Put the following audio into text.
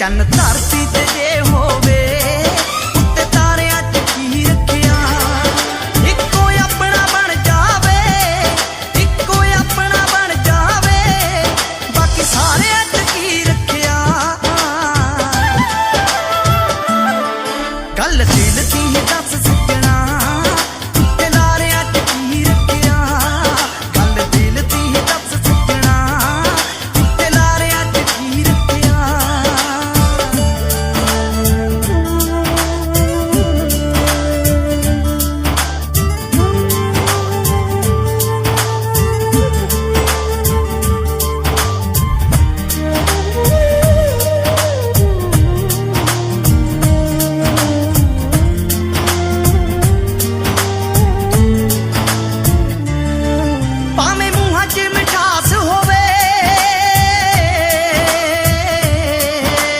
ਚੰਨ ਧਰਤੀ ਤੇ ਜੇ ਹੋਵੇ, ਉੱਤੇ ਤਾਰਿਆਂ 'ਚ ਕੀ ਰੱਖਿਆ? ਇੱਕੋ ਆਪਣਾ ਬਣ ਜਾਵੇ, ਇੱਕੋ ਆਪਣਾ ਬਣ ਜਾਵੇ, ਬਾਕੀ ਸਾਰਿਆਂ 'ਚ ਕੀ ਰੱਖਿਆ? ਗੱਲ ਦਿਲ ਦੀ ਦੱਸ